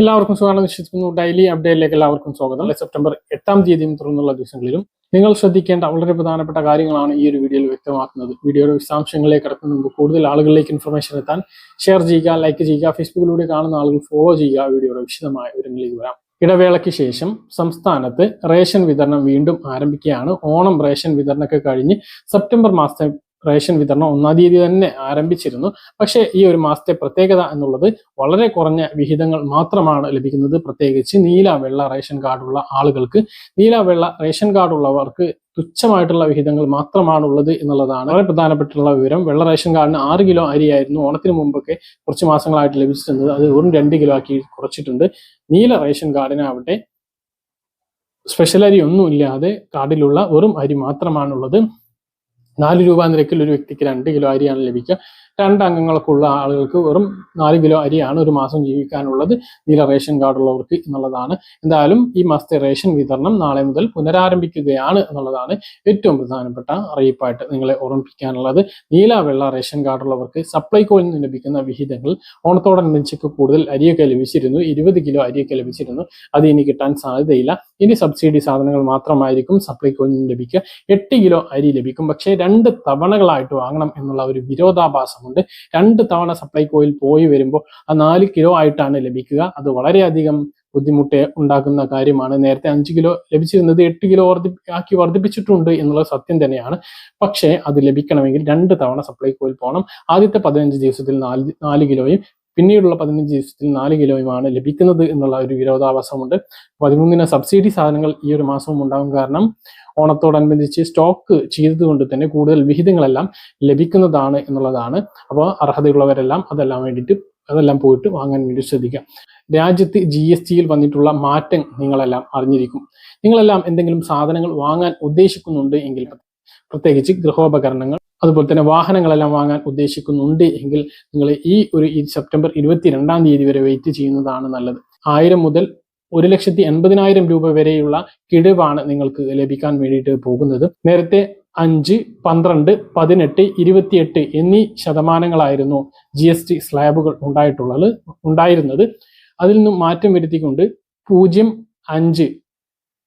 എല്ലാവർക്കും സുഖമാണ് വിശ്വസിക്കുന്നു. ഡെയിലി അപ്ഡേറ്റിലേക്ക് എല്ലാവർക്കും സ്വാഗതം. സെപ്റ്റംബർ എട്ടാം തീയതിയും തുടർന്നുള്ള ദിവസങ്ങളിലും നിങ്ങൾ ശ്രദ്ധിക്കേണ്ട വളരെ പ്രധാനപ്പെട്ട കാര്യങ്ങളാണ് ഈ ഒരു വീഡിയോയിൽ വ്യക്തമാക്കുന്നത്. വീഡിയോയുടെ വിശദാംശങ്ങളിലേക്ക് കടക്കുന്ന മുമ്പ് കൂടുതൽ ആളുകളിലേക്ക് ഇൻഫർമേഷൻ എത്താൻ ഷെയർ ചെയ്യുക ലൈക്ക് ചെയ്യുക ഫേസ്ബുക്കിലൂടെ കാണുന്ന ആളുകൾ ഫോളോ ചെയ്യുക വീഡിയോയുടെ വിശദമായ വിവരങ്ങളിലേക്ക് വരാം. ഇടവേളയ്ക്ക് ശേഷം സംസ്ഥാനത്ത് റേഷൻ വിതരണം വീണ്ടും ആരംഭിക്കുകയാണ്. ഓണം റേഷൻ വിതരണമൊക്കെ കഴിഞ്ഞ് സെപ്റ്റംബർ മാസത്തെ റേഷൻ വിതരണം ഒന്നാം തീയതി തന്നെ ആരംഭിച്ചിരുന്നു. പക്ഷേ ഈ ഒരു മാസത്തെ പ്രത്യേകത എന്നുള്ളത് വളരെ കുറഞ്ഞ വിഹിതങ്ങൾ മാത്രമാണ് ലഭിക്കുന്നത്. പ്രത്യേകിച്ച് നീല വെള്ള റേഷൻ കാർഡുള്ള ആളുകൾക്ക്. നീല വെള്ള റേഷൻ കാർഡുള്ളവർക്ക് തുച്ഛമായിട്ടുള്ള വിഹിതങ്ങൾ മാത്രമാണ് ഉള്ളത് എന്നുള്ളതാണ് വളരെ പ്രധാനപ്പെട്ടുള്ള വിവരം. വെള്ള റേഷൻ കാർഡിന് ആറ് കിലോ അരിയായിരുന്നു ഓണത്തിന് മുമ്പൊക്കെ കുറച്ച് മാസങ്ങളായിട്ട് ലഭിച്ചിരുന്നത്. അത് വെറും രണ്ട് കിലോ ആക്കി കുറച്ചിട്ടുണ്ട്. നീല റേഷൻ കാർഡിനാവട്ടെ സ്പെഷ്യൽ അരി ഒന്നും ഇല്ലാതെ കാർഡിലുള്ള വെറും അരി മാത്രമാണുള്ളത്. നാല് രൂപ നിരക്കിൽ ഒരു വ്യക്തിക്ക് രണ്ട് കിലോ അരിയാണ് ലഭിക്കുക. രണ്ട് അംഗങ്ങൾക്കുള്ള ആളുകൾക്ക് വെറും നാല് കിലോ അരിയാണ് ഒരു മാസം ജീവിക്കാനുള്ളത്. നീല റേഷൻ കാർഡുള്ളവർക്ക് എന്നുള്ളതാണ്. എന്തായാലും ഈ മാസത്തെ റേഷൻ വിതരണം നാളെ മുതൽ പുനരാരംഭിക്കുകയാണ് എന്നുള്ളതാണ് ഏറ്റവും പ്രധാനപ്പെട്ട അറിയിപ്പായിട്ട് നിങ്ങളെ ഓർമ്മിപ്പിക്കാനുള്ളത്. നീല വെള്ള റേഷൻ കാർഡുള്ളവർക്ക് സപ്ലൈകോയിൽ നിന്ന് ലഭിക്കുന്ന വിഹിതങ്ങൾ ഓണത്തോടനുബന്ധിച്ചൊക്കെ കൂടുതൽ അരിയൊക്കെ ലഭിച്ചിരുന്നു. ഇരുപത് കിലോ അരിയൊക്കെ ലഭിച്ചിരുന്നു. അത് ഇനി കിട്ടാൻ സാധ്യതയില്ല. ഇനി സബ്സിഡി സാധനങ്ങൾ മാത്രമായിരിക്കും സപ്ലൈകോയിൽ നിന്ന് ലഭിക്കുക. എട്ട് കിലോ അരി ലഭിക്കും. പക്ഷേ രണ്ട് തവണകളായിട്ട് വാങ്ങണം എന്നുള്ള ഒരു വിരോധാഭാസമുണ്ട് രണ്ട് തവണ സപ്ലൈകോയിൽ പോയി വരുമ്പോൾ ആ നാല് കിലോ ആയിട്ടാണ് ലഭിക്കുക. അത് വളരെയധികം ബുദ്ധിമുട്ട് ഉണ്ടാക്കുന്ന കാര്യമാണ്. നേരത്തെ അഞ്ച് കിലോ ലഭിച്ചിരുന്നത് എട്ട് കിലോ വർദ്ധി ആക്കി വർദ്ധിപ്പിച്ചിട്ടുണ്ട് എന്നുള്ള സത്യം തന്നെയാണ്. പക്ഷേ അത് ലഭിക്കണമെങ്കിൽ രണ്ട് തവണ സപ്ലൈകോയിൽ പോകണം. ആദ്യത്തെ പതിനഞ്ച് ദിവസത്തിൽ നാല് നാല് കിലോയും പിന്നീടുള്ള പതിനഞ്ച് ദിവസത്തിൽ നാല് കിലോയുമാണ് ലഭിക്കുന്നത് എന്നുള്ള ഒരു വിരോധാഭാസമുണ്ട്. പതിമൂന്നിന് സബ്സിഡി സാധനങ്ങൾ ഈ ഒരു മാസവും ഉണ്ടാകും കാരണം ഓണത്തോടനുബന്ധിച്ച് സ്റ്റോക്ക് ചെയ്തതുകൊണ്ട് തന്നെ കൂടുതൽ വിഹിതങ്ങളെല്ലാം ലഭിക്കുന്നതാണ് എന്നുള്ളതാണ്. അപ്പോൾ അർഹതയുള്ളവരെല്ലാം അതെല്ലാം വേണ്ടിയിട്ട് അതെല്ലാം പോയിട്ട് വാങ്ങാൻ വേണ്ടി ശ്രദ്ധിക്കാം രാജ്യത്ത് ജി എസ് ടിയിൽ വന്നിട്ടുള്ള മാറ്റം നിങ്ങളെല്ലാം അറിഞ്ഞിരിക്കും. നിങ്ങളെല്ലാം എന്തെങ്കിലും സാധനങ്ങൾ വാങ്ങാൻ ഉദ്ദേശിക്കുന്നുണ്ട് എങ്കിൽ പ്രത്യേകിച്ച് ഗൃഹോപകരണങ്ങൾ അതുപോലെ തന്നെ വാഹനങ്ങളെല്ലാം വാങ്ങാൻ ഉദ്ദേശിക്കുന്നുണ്ട് എങ്കിൽ നിങ്ങൾ ഈ ഒരു സെപ്റ്റംബർ ഇരുപത്തിരണ്ടാം തീയതി വരെ വെയിറ്റ് ചെയ്യുന്നതാണ് നല്ലത്. ആയിരം മുതൽ ഒരു ലക്ഷത്തി എൺപതിനായിരം രൂപ വരെയുള്ള കിഴിവാണ് നിങ്ങൾക്ക് ലഭിക്കാൻ വേണ്ടിയിട്ട് പോകുന്നത്. നേരത്തെ അഞ്ച് പന്ത്രണ്ട് പതിനെട്ട് ഇരുപത്തിയെട്ട് എന്നീ ശതമാനങ്ങളായിരുന്നു ജി എസ് ടി സ്ലാബുകൾ ഉണ്ടായിട്ടുള്ളത് ഉണ്ടായിരുന്നത്. അതിൽ നിന്നും മാറ്റം വരുത്തിക്കൊണ്ട് പൂജ്യം അഞ്ച്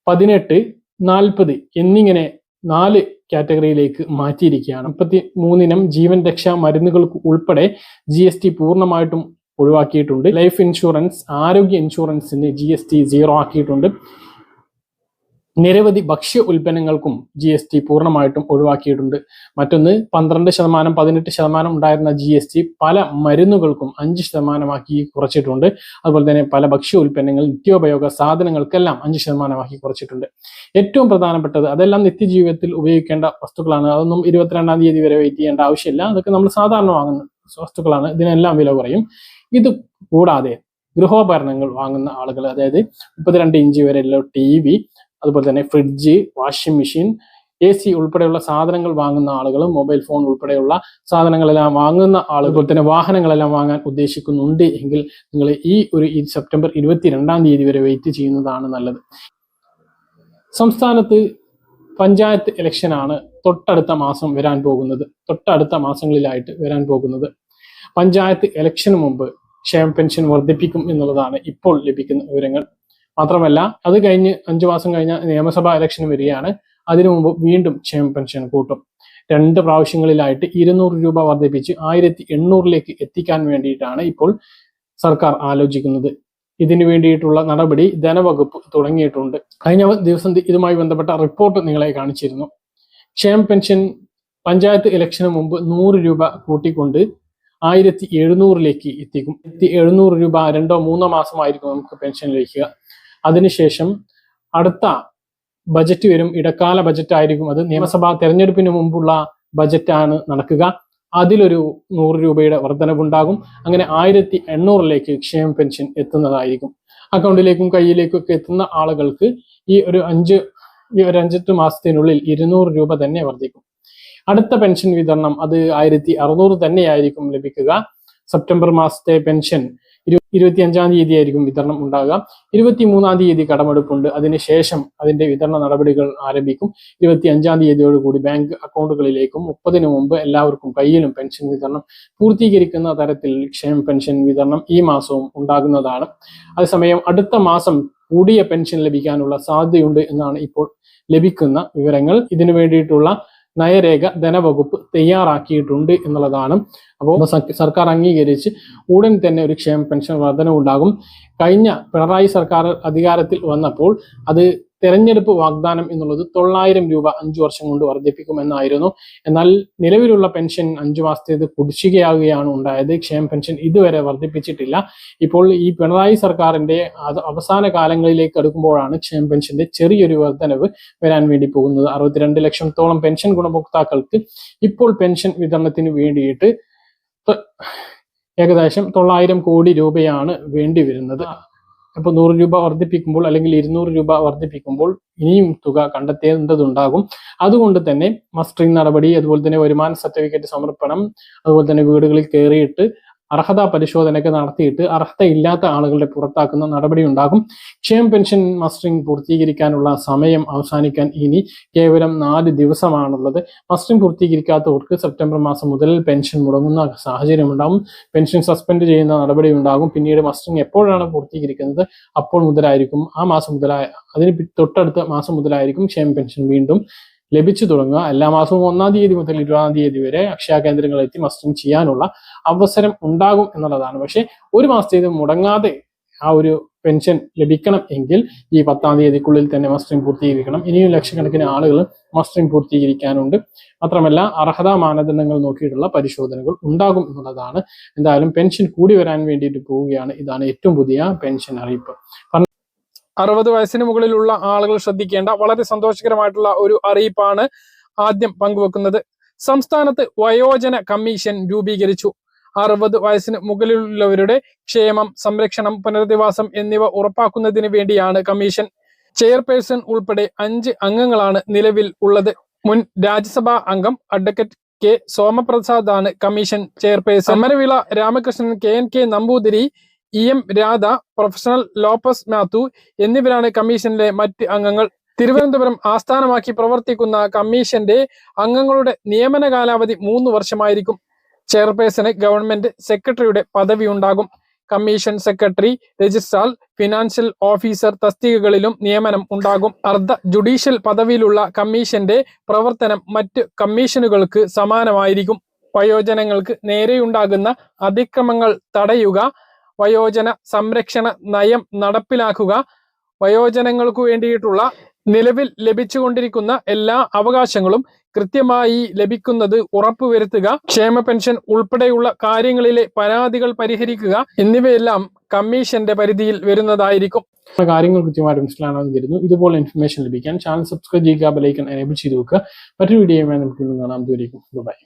പതിനെട്ട് നാൽപ്പത് എന്നിങ്ങനെ നാല് കാറ്റഗറിയിലേക്ക് മാറ്റിയിരിക്കുകയാണ്. മുപ്പത്തി മൂന്നിനം ജീവൻ രക്ഷാ മരുന്നുകൾക്ക് ഉൾപ്പെടെ ജി എസ് ടി പൂർണമായിട്ടും ഒഴിവാക്കിയിട്ടുണ്ട്. ലൈഫ് ഇൻഷുറൻസ് ആരോഗ്യ ഇൻഷുറൻസിന് ജി എസ് ടി സീറോ ആക്കിയിട്ടുണ്ട്. നിരവധി ഭക്ഷ്യ ഉൽപ്പന്നങ്ങൾക്കും ജി എസ് ടി പൂർണമായിട്ടും ഒഴിവാക്കിയിട്ടുണ്ട്. മറ്റൊന്ന് പന്ത്രണ്ട് ശതമാനം പതിനെട്ട് ശതമാനം ഉണ്ടായിരുന്ന ജി എസ് ടി പല മരുന്നുകൾക്കും അഞ്ച് ശതമാനമാക്കി കുറച്ചിട്ടുണ്ട്. അതുപോലെ തന്നെ പല ഭക്ഷ്യ ഉൽപ്പന്നങ്ങൾ നിത്യോപയോഗ സാധനങ്ങൾക്കെല്ലാം അഞ്ച് ശതമാനമാക്കി കുറച്ചിട്ടുണ്ട്. ഏറ്റവും പ്രധാനപ്പെട്ടത് അതെല്ലാം നിത്യജീവിതത്തിൽ ഉപയോഗിക്കേണ്ട വസ്തുക്കളാണ്. അതൊന്നും ഇരുപത്തിരണ്ടാം തീയതി വരെ വെയിറ്റ് ചെയ്യേണ്ട ആവശ്യമില്ല. അതൊക്കെ നമ്മൾ സാധാരണ വാങ്ങുന്ന വസ്തുക്കളാണ്. ഇതിനെല്ലാം വില കുറയും. ഇത് കൂടാതെ ഗൃഹോപകരണങ്ങൾ വാങ്ങുന്ന ആളുകൾ അതായത് മുപ്പത്തിരണ്ട് ഇഞ്ച് വരെയുള്ള ടി വി അതുപോലെ തന്നെ fridge washing machine A C ഉൾപ്പെടെയുള്ള സാധനങ്ങൾ വാങ്ങുന്ന ആളുകളും മൊബൈൽ ഫോൺ ഉൾപ്പെടെയുള്ള സാധനങ്ങളെല്ലാം വാങ്ങുന്ന ആളുകൾ തന്നെ വാഹനങ്ങളെല്ലാം വാങ്ങാൻ ഉദ്ദേശിക്കുന്നുണ്ട് എങ്കിൽ നിങ്ങൾ ഈ ഒരു സെപ്റ്റംബർ ഇരുപത്തിരണ്ടാം തീയതി വരെ വെയിറ്റ് ചെയ്യുന്നതാണ് നല്ലത്. സംസ്ഥാനത്ത് പഞ്ചായത്ത് ഇലക്ഷനാണ് തൊട്ടടുത്ത മാസം വരാൻ പോകുന്നത്. തൊട്ടടുത്ത മാസങ്ങളിലായിട്ട് വരാൻ പോകുന്നത്. പഞ്ചായത്ത് ഇലക്ഷന് മുമ്പ് ക്ഷേമ പെൻഷൻ വർദ്ധിപ്പിക്കും എന്നുള്ളതാണ് ഇപ്പോൾ ലഭിക്കുന്ന വിവരങ്ങൾ. മാത്രമല്ല അത് കഴിഞ്ഞ് അഞ്ചു മാസം കഴിഞ്ഞ നിയമസഭാ ഇലക്ഷൻ വരികയാണ്. അതിനു മുമ്പ് വീണ്ടും ക്ഷേമ പെൻഷൻ കൂട്ടും. രണ്ട് പ്രാവശ്യങ്ങളിലായിട്ട് ഇരുന്നൂറ് രൂപ വർദ്ധിപ്പിച്ച് ആയിരത്തി എണ്ണൂറിലേക്ക് എത്തിക്കാൻ വേണ്ടിയിട്ടാണ് ഇപ്പോൾ സർക്കാർ ആലോചിക്കുന്നത്. ഇതിനു വേണ്ടിയിട്ടുള്ള നടപടി ധനവകുപ്പ് തുടങ്ങിയിട്ടുണ്ട്. കഴിഞ്ഞ ദിവസം ഇതുമായി ബന്ധപ്പെട്ട റിപ്പോർട്ട് നിങ്ങളെ കാണിച്ചിരുന്നു. ക്ഷേമ പെൻഷൻ പഞ്ചായത്ത് ഇലക്ഷന് മുമ്പ് നൂറ് രൂപ കൂട്ടിക്കൊണ്ട് ആയിരത്തി എഴുന്നൂറിലേക്ക് എത്തിക്കും. എഴുന്നൂറ് രൂപ രണ്ടോ മൂന്നോ മാസമായിരിക്കും നമുക്ക് പെൻഷൻ ലഭിക്കുക. അതിനുശേഷം അടുത്ത ബജറ്റ് വരും. ഇടക്കാല ബജറ്റ് ആയിരിക്കും അത്. നിയമസഭാ തെരഞ്ഞെടുപ്പിന് മുമ്പുള്ള ബജറ്റാണ് നടക്കുക. അതിലൊരു നൂറ് രൂപയുടെ വർധനവുണ്ടാകും. അങ്ങനെ ആയിരത്തി എണ്ണൂറിലേക്ക് ക്ഷേമ പെൻഷൻ എത്തുന്നതായിരിക്കും. അക്കൗണ്ടിലേക്കും കയ്യിലേക്കും ഒക്കെ എത്തുന്ന ആളുകൾക്ക് ഈ ഒരു അഞ്ച് ഈ ഒരു അഞ്ചെട്ട് മാസത്തിനുള്ളിൽ ഇരുന്നൂറ് രൂപ തന്നെ വർദ്ധിക്കും അടുത്ത പെൻഷൻ വിതരണം അത് ആയിരത്തി അറുന്നൂറ് തന്നെയായിരിക്കും ലഭിക്കുക. സെപ്റ്റംബർ മാസത്തെ പെൻഷൻ ഇരു ഇരുപത്തി അഞ്ചാം തീയതി ആയിരിക്കും വിതരണം ഉണ്ടാകുക. ഇരുപത്തി മൂന്നാം തീയതി കടമെടുപ്പുണ്ട്. അതിനുശേഷം അതിന്റെ വിതരണ നടപടികൾ ആരംഭിക്കും. ഇരുപത്തി അഞ്ചാം തീയതിയോടുകൂടി ബാങ്ക് അക്കൗണ്ടുകളിലേക്കും മുപ്പതിന് മുമ്പ് എല്ലാവർക്കും കയ്യിലും പെൻഷൻ വിതരണം പൂർത്തീകരിക്കുന്ന തരത്തിൽ ക്ഷേമ പെൻഷൻ വിതരണം ഈ മാസവും ഉണ്ടാകുന്നതാണ്. അതേസമയം അടുത്ത മാസം കൂടിയ പെൻഷൻ ലഭിക്കാനുള്ള സാധ്യതയുണ്ട് എന്നാണ് ഇപ്പോൾ ലഭിക്കുന്ന വിവരങ്ങൾ. ഇതിനു വേണ്ടിയിട്ടുള്ള നയരേഖ ധനവകുപ്പ് തയ്യാറാക്കിയിട്ടുണ്ട് എന്നുള്ളതാണ്. അപ്പോൾ സർക്കാർ അംഗീകരിച്ച് ഉടൻ തന്നെ ഒരു ക്ഷേമ പെൻഷൻ വർധനവുണ്ടാകും. കഴിഞ്ഞ പിണറായി സർക്കാർ അധികാരത്തിൽ വന്നപ്പോൾ അത് തെരഞ്ഞെടുപ്പ് വാഗ്ദാനം എന്നുള്ളത് തൊള്ളായിരം രൂപ അഞ്ചു വർഷം കൊണ്ട് വർദ്ധിപ്പിക്കുമെന്നായിരുന്നു. എന്നാൽ നിലവിലുള്ള പെൻഷൻ അഞ്ചു മാസത്തേത് കുടിശ്ശികയാവുകയാണ് ഉണ്ടായത്. ക്ഷേമ പെൻഷൻ ഇതുവരെ വർദ്ധിപ്പിച്ചിട്ടില്ല. ഇപ്പോൾ ഈ പിണറായി സർക്കാരിന്റെ അവസാന കാലങ്ങളിലേക്ക് അടുക്കുമ്പോഴാണ് ക്ഷേമ പെൻഷന്റെ ചെറിയൊരു വർധനവ് വരാൻ വേണ്ടി പോകുന്നത്. അറുപത്തിരണ്ട് ലക്ഷത്തോളം പെൻഷൻ ഗുണഭോക്താക്കൾക്ക് ഇപ്പോൾ പെൻഷൻ വിതരണത്തിന് വേണ്ടിയിട്ട് ഏകദേശം തൊള്ളായിരം കോടി രൂപയാണ് വേണ്ടി വരുന്നത്. അപ്പോൾ നൂറ് രൂപ വർദ്ധിപ്പിക്കുമ്പോൾ അല്ലെങ്കിൽ ഇരുന്നൂറ് രൂപ വർദ്ധിപ്പിക്കുമ്പോൾ ഇനിയും തുക കണ്ടെത്തേണ്ടതുണ്ടാകും. അതുകൊണ്ട് തന്നെ മസ്റ്ററിംഗ് നടപടി അതുപോലെ തന്നെ വരുമാന സർട്ടിഫിക്കറ്റ് സമർപ്പണം അതുപോലെ തന്നെ വീടുകളിൽ കയറിയിട്ട് അർഹതാ പരിശോധനയൊക്കെ നടത്തിയിട്ട് അർഹതയില്ലാത്ത ആളുകളെ പുറത്താക്കുന്ന നടപടി ഉണ്ടാകും. ക്ഷേമ പെൻഷൻ മസ്റ്ററിംഗ് പൂർത്തീകരിക്കാനുള്ള സമയം അവസാനിക്കാൻ ഇനി കേവലം നാല് ദിവസമാണുള്ളത്. മസ്റ്ററിംഗ് പൂർത്തീകരിക്കാത്തവർക്ക് സെപ്റ്റംബർ മാസം മുതൽ പെൻഷൻ മുടങ്ങുന്ന സാഹചര്യം ഉണ്ടാകും. പെൻഷൻ സസ്പെൻഡ് ചെയ്യുന്ന നടപടി ഉണ്ടാകും. പിന്നീട് മസ്റ്ററിംഗ് എപ്പോഴാണ് പൂർത്തീകരിക്കുന്നത്? അപ്പോൾ മുതലായിരിക്കും. ആ മാസം മുതലായ അതിന് തൊട്ടടുത്ത മാസം മുതലായിരിക്കും ക്ഷേമ പെൻഷൻ വീണ്ടും ലഭിച്ചു തുടങ്ങുക. എല്ലാ മാസവും ഒന്നാം തീയതി മുതൽ ഇരുപതാം തീയതി വരെ അക്ഷയ കേന്ദ്രങ്ങളിൽ എത്തി മസ്റ്ററിംഗ് ചെയ്യാനുള്ള അവസരം ഉണ്ടാകും എന്നുള്ളതാണ്. പക്ഷേ ഒരു മാസത്തേത് മുടങ്ങാതെ ആ ഒരു പെൻഷൻ ലഭിക്കണം എങ്കിൽ ഈ പത്താം തീയതിക്കുള്ളിൽ തന്നെ മസ്റ്ററിംഗ് പൂർത്തീകരിക്കണം. ഇനിയും ലക്ഷക്കണക്കിന് ആളുകൾ മസ്റ്ററിംഗ് പൂർത്തീകരിക്കാനുണ്ട്. മാത്രമല്ല അർഹതാ മാനദണ്ഡങ്ങൾ നോക്കിയിട്ടുള്ള പരിശോധനകൾ ഉണ്ടാകും എന്നുള്ളതാണ്. എന്തായാലും പെൻഷൻ കൂടി വരാൻ വേണ്ടിയിട്ട് പോവുകയാണ്. ഇതാണ് ഏറ്റവും പുതിയ പെൻഷൻ അറിയിപ്പ്. അറുപത് വയസ്സിന് മുകളിലുള്ള ആളുകൾ ശ്രദ്ധിക്കേണ്ട വളരെ സന്തോഷകരമായിട്ടുള്ള ഒരു അറിയിപ്പാണ് ആദ്യം പങ്കുവെക്കുന്നത്. സംസ്ഥാനത്ത് വയോജന കമ്മീഷൻ രൂപീകരിച്ചു. അറുപത് വയസ്സിന് മുകളിലുള്ളവരുടെ ക്ഷേമം സംരക്ഷണം പുനരധിവാസം എന്നിവ ഉറപ്പാക്കുന്നതിന് വേണ്ടിയാണ് കമ്മീഷൻ. ചെയർപേഴ്സൺ ഉൾപ്പെടെ അഞ്ച് അംഗങ്ങളാണ് നിലവിൽ ഉള്ളത്. മുൻ രാജ്യസഭാ അംഗം advocate K. സോമപ്രസാദാണ് commission chairperson. Samaravila Ramakrishnan K. N. K. Namboothiri E M Radha professional Lopez Mathew എന്നിവരാണ് കമ്മീഷനിലെ മറ്റ് അംഗങ്ങൾ. തിരുവനന്തപുരം ആസ്ഥാനമാക്കി പ്രവർത്തിക്കുന്ന കമ്മീഷന്റെ അംഗങ്ങളുടെ നിയമന കാലാവധി മൂന്ന് വർഷമായിരിക്കും. ചെയർപേഴ്സണ് ഗവൺമെന്റ് സെക്രട്ടറിയുടെ പദവി ഉണ്ടാകും commission secretary registrar financial officer തസ്തികകളിലും നിയമനം ഉണ്ടാകും. അർദ്ധ ജുഡീഷ്യൽ പദവിയിലുള്ള കമ്മീഷന്റെ പ്രവർത്തനം മറ്റ് കമ്മീഷനുകൾക്ക് സമാനമായിരിക്കും. വയോജനങ്ങൾക്ക് നേരെയുണ്ടാകുന്ന അതിക്രമങ്ങൾ തടയുക വയോജന സംരക്ഷണ നയം നടപ്പിലാക്കുക. വയോജനങ്ങൾക്കു വേണ്ടിയിട്ടുള്ള നിലവിൽ ലഭിച്ചുകൊണ്ടിരിക്കുന്ന എല്ലാ അവകാശങ്ങളും കൃത്യമായി ലഭിക്കുന്നത് ഉറപ്പുവരുത്തുക. ക്ഷേമ പെൻഷൻ ഉൾപ്പെടെയുള്ള കാര്യങ്ങളിലെ പരാതികൾ പരിഹരിക്കുക. എന്നിവയെല്ലാം കമ്മീഷന്റെ പരിധിയിൽ വരുന്നതായിരിക്കും. കാര്യങ്ങൾ കൃത്യമായിട്ട് മനസ്സിലാണെന്ന് കരുതുന്നു ഇതുപോലെ ഇൻഫർമേഷൻ ലഭിക്കാൻ ചാനൽ സബ്സ്ക്രൈബ് ചെയ്യുക ബെലൈക്കൻ എനേബിൾ ചെയ്ത് വെക്കുക. മറ്റൊരു വീഡിയോയുമായി നമുക്ക് കാണാം. ദൂരേക്കും ബൈ